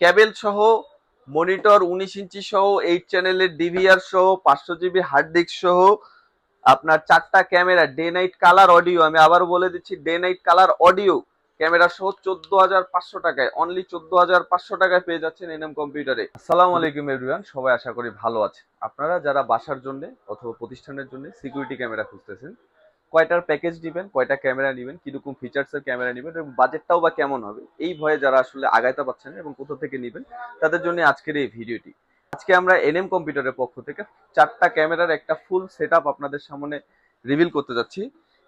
Cable সহ, monitor উনিশ ইঞ্চি সহ এইট চ্যানেলের ডিভিআর সহ, পাঁচশো জিবি হার্ড ডিস্ক সহ, আপনার চারটা camera day night colour audio আমি আবার বলে দিচ্ছি day night colour audio camera সহ চোদ্দ হাজার পাঁচশো টাকায় অনলি চোদ্দ হাজার পাঁচশো টাকায় পেয়ে যাচ্ছেন এনএম কম্পিউটারে। আসসালামু আলাইকুম এভরিওয়ান সবাই আশা করি ভালো আছে আপনারা যারা বাসার জন্য অথবা প্রতিষ্ঠানের জন্য সিকিউরিটি ক্যামেরা খুঁজতেছেন কয়টার প্যাকেজ নেবেন, কয়টা ক্যামেরা নেবেন, কীরকম ফিচার্সের ক্যামেরা নেবেন এবং বাজেটটাও বা কেমন হবে, এই ভয়ে যারা আসলে আগাইতে পারছেন এবং কোথা থেকে নেবেন, তাদের জন্য আজকের এই ভিডিওটি। আজকে আমরা এনএম কম্পিউটারের পক্ষ থেকে চারটা ক্যামেরার একটা ফুল সেট আপনাদের সামনে রিভিল করতে যাচ্ছি।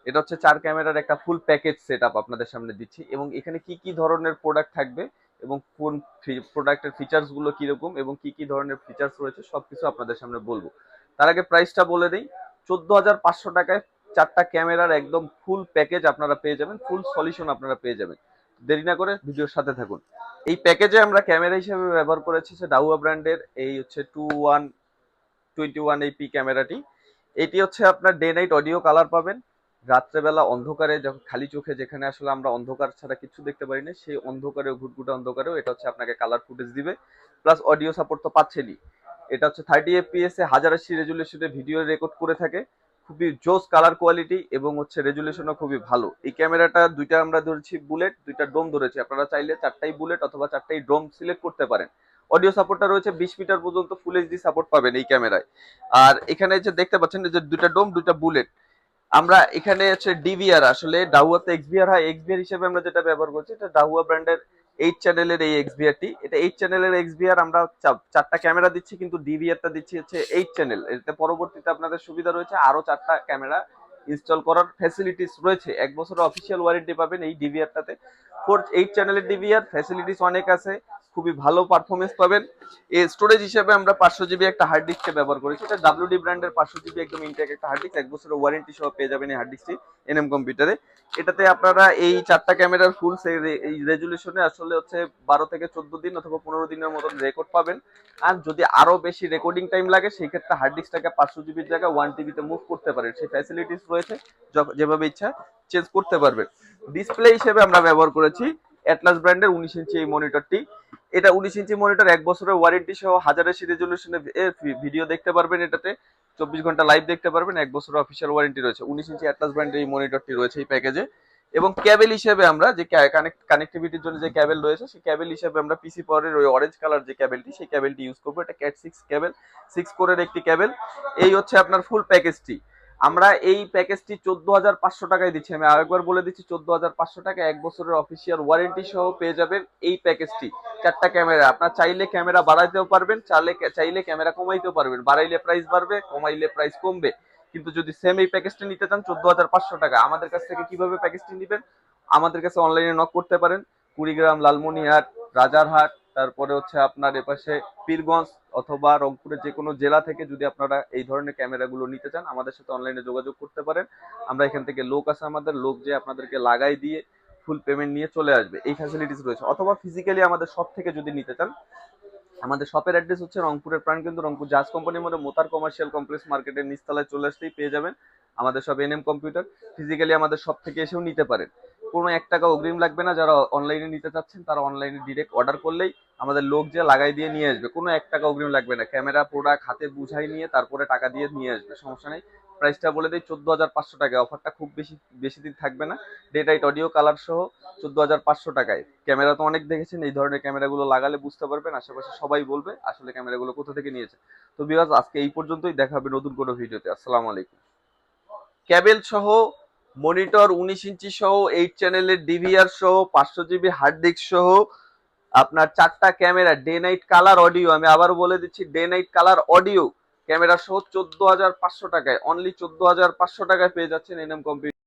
এটা হচ্ছে চার ক্যামেরার একটা ফুল প্যাকেজ সেট আপনাদের সামনে দিচ্ছি এবং এখানে কি কি ধরনের প্রোডাক্ট থাকবে এবং কোন প্রোডাক্টের ফিচার্সগুলো কীরকম এবং কি কি ধরনের ফিচার্স রয়েছে সব কিছু আপনাদের সামনে বলব। তার আগে প্রাইসটা বলে দিই, চোদ্দ হাজার পাঁচশো টাকায় চারটা ক্যামেরার একদম ফুল প্যাকেজ আপনারা পেয়ে যাবেন ফুল সলিউশন আপনারা পেয়ে যাবেন। দেরি না করে ভিডিওর সাথে থাকুন। এই প্যাকেজে আমরা ক্যামেরা হিসেবে ব্যবহার করেছি যে ডাউয়া ব্র্যান্ডের এই হচ্ছে two one twenty one I P ক্যামেরাটি এটি হচ্ছে আপনার ডে নাইট অডিও কালার পাবেন। রাত্রেবেলা অন্ধকারে যখন খালি চোখে যেখানে আসলে আমরা অন্ধকার ছাড়া কিছু দেখতে পারি না, সেই অন্ধকারেও, ঘুটঘুটে অন্ধকারেও এটা হচ্ছে আপনাকে কালার ফুটেজ দিবে। প্লাস অডিও সাপোর্ট তো পাচ্ছেনই। এটা হচ্ছে থার্টি এফপিএস এ হাজার আশি রেজুলেশনে ভিডিও রেকর্ড করে থাকে। খুবই জোস কালার কোয়ালিটি এবং হচ্ছে রেজুলেশনও খুবই ভালো। এই ক্যামেরাটা দুইটা আমরা ধরেছি বুলেট দুইটা ডোম ধরেছি। আপনারা চাইলে চারটাই বুলেট অথবা চারটাই ডোম সিলেক্ট করতে পারেন। অডিও সাপোর্টটা রয়েছে বিশ মিটার পর্যন্ত ফুল এইচডি সাপোর্ট পাবেন এই ক্যামেরায় আর এখানে যে দেখতে পাচ্ছেন যে দুইটা ডোম দুইটা বুলেট আমরা এখানে হচ্ছে ডিভিআর আসলে ডাহুয়াতে এক্সবিআর হয়। এক্সবিআর হিসেবে আমরা যেটা ব্যবহার করছি, এটা ডাহুয়া ব্র্যান্ডের এইট চ্যানেলের এই এক্সবিআরটি এটা এইট চ্যানেলের এক্সভিআর আমরা চারটা ক্যামেরা দিচ্ছি, কিন্তু ডিভিআরটা দিচ্ছি হচ্ছে এইট চ্যানেল এতে পরবর্তীতে আপনাদের সুবিধা রয়েছে আরও চারটা ক্যামেরা ইনস্টল করার ফ্যাসিলিটিস রয়েছে। এক বছরের অফিসিয়াল ওয়ারেন্টি পাবেন এই ডিভিআরটাতে ফোর এইট চ্যানেলের ডিভিআর ফ্যাসিলিটিস অনেক আছে। খুবই ভালো পারফরমেন্স পাবেন। এই স্টোরেজ হিসেবে আমরা পাঁচশো জিবি একটা হার্ড ডিস্কে ব্যবহার করেছি। এটা ডাব্লিউডি ব্র্যান্ডের পাঁচশো জিবি একদম ইনটেক একটা হার্ড ডিস্ক এক বছরের ওয়ারেন্টি সহ পেয়ে যাবেন এই হার্ড ডিস্কটি এনএম কম্পিউটারে এটাতে আপনারা এই চারটা ক্যামেরার ফুল এই রেজুলেশনে আসলে হচ্ছে বারো থেকে চোদ্দ দিন অথবা পনেরো দিনের মতন রেকর্ড পাবেন। আর যদি আরও বেশি রেকর্ডিং টাইম লাগে, সেই ক্ষেত্রে হার্ড ডিস্কটাকে পাঁচশো জিবির জায়গায় ওয়ান টিবিতে মুভ করতে পারেন। সেই ফ্যাসিলিটিস রয়েছে যেভাবে ইচ্ছা চেঞ্জ করতে পারবেন। ডিসপ্লে হিসেবে আমরা ব্যবহার করেছি অ্যাটলাস ব্র্যান্ডের উনিশ ইঞ্চি এই মনিটরটি এটা উনিশ ইঞ্চি মনিটর এক বছরের ওয়ারেন্টি সহ হাজার আশি রেজলিউশনে ভিডিও দেখতে পারবেন এটাতে। চব্বিশ ঘণ্টা লাইভ দেখতে পারবেন, এক বছরের অফিসিয়াল ওয়ারেন্টি রয়েছে। উনিশ ইঞ্চি অ্যাটলাস ব্র্যান্ডের এই মনিটরটি রয়েছে এই প্যাকেজে এবং ক্যাবেল হিসেবে আমরা যে কানেক্ট কানেক্টিভিটির জন্য যে ক্যাবেল রয়েছে, সেই ক্যাবেল হিসেবে আমরা পিসি পাওয়ারের ওই অরেঞ্জ কালার যে ক্যাবেলটি সেই ক্যাবেলটি ইউজ করব। এটা ক্যাট সিক্স ক্যাবেল সিক্স কোরের একটি ক্যাবেল এই হচ্ছে আপনার ফুল প্যাকেজটি আমরা এই প্যাকেজটি চোদ্দ হাজার পাঁচশো টাকায় দিচ্ছি। আমি আরেকবার বলে দিচ্ছি, চোদ্দ হাজার পাঁচশো টাকা এক বছরের অফিসিয়াল ওয়ারেন্টি সহ পেয়ে যাবেন এই প্যাকেজটি চারটা ক্যামেরা আপনার চাইলে ক্যামেরা বাড়াইতেও পারবেন চাইলে চাইলে ক্যামেরা কমাইতেও পারবেন। বাড়াইলে প্রাইস বাড়বে, কমাইলে প্রাইস কমবে। কিন্তু যদি সেম এই প্যাকেজটি নিতে চান, চোদ্দ হাজার পাঁচশো টাকা। আমাদের কাছ থেকে কীভাবে প্যাকেজটি নেবেন? আমাদের কাছে অনলাইনে নক করতে পারেন। কুড়িগ্রাম, লালমনিরহাট, রাজারহাট তারপরে হচ্ছে আপনার এপাশে পীরগঞ্জ অথবা রংপুরের যে কোনো জেলা থেকে যদি আপনারা এই ধরনের ক্যামেরাগুলো নিতে চান, আমাদের সাথে অনলাইনে যোগাযোগ করতে পারেন। আমরা এখান থেকে লোক আছে আমাদের, লোক যে আপনাদেরকে লাগাই দিয়ে ফুল পেমেন্ট নিয়ে চলে আসবে। এই ফ্যাসিলিটিস রয়েছে। অথবা ফিজিক্যালি আমাদের শপ থেকে যদি নিতে চান, আমাদের শপের অ্যাড্রেস হচ্ছে রংপুরের প্রাণ কিন্তু রংপুর জাজ কোম্পানির মধ্যে মোতার কমার্শিয়াল কমপ্লেক্স মার্কেটের নিচতলায় চলে আসতেই পেয়ে যাবেন। আমাদের সব এনএম কম্পিউটার ফিজিক্যালি আমাদের শপ থেকে এসেও নিতে পারেন। কোনো এক টাকা অগ্রিম লাগবে না। যারা অনলাইনে নিতে চাচ্ছেন, তারা অনলাইনে ডিরেক্ট অর্ডার করলেই আমাদের লোক যে লাগাই দিয়ে নিয়ে আসবে, কোনো এক টাকা অগ্রিম লাগবে না। ক্যামেরা প্রোডাক্ট হাতে বুঝাই নিয়ে তারপরে টাকা দিয়ে নিয়ে আসবে, সমস্যা নেই। প্রাইসটা বলে দিই চোদ্দ হাজার পাঁচশো টাকায় অফারটা খুব বেশি বেশি দিন থাকবে না। ডেটাইট অডিও কালার সহ চোদ্দ হাজার পাঁচশো টাকায়। ক্যামেরা তো অনেক দেখেছেন, এই ধরনের ক্যামেরাগুলো লাগালে বুঝতে পারবেন, আশেপাশে সবাই বলবে আসলে ক্যামেরাগুলো কোথা থেকে নিয়েছে। তো বিকজ আজকে এই পর্যন্তই, দেখা হবে নতুন কোনো ভিডিওতে। আসসালামু আলাইকুম। ক্যাবেল সহ মনিটর উনিশ ইঞ্চি সহ এইট চ্যানেলের ডিভিআর সহ, পাঁচশো জিবি হার্ড ডিস্ক সহ আপনার চারটা camera day night colour audio আমি আবার বলে দিচ্ছি day night colour audio camera সহ চোদ্দ হাজার পাঁচশো টাকায় অনলি চোদ্দ হাজার পাঁচশো টাকায় পেয়ে যাচ্ছেন এনএম কম্পিউটার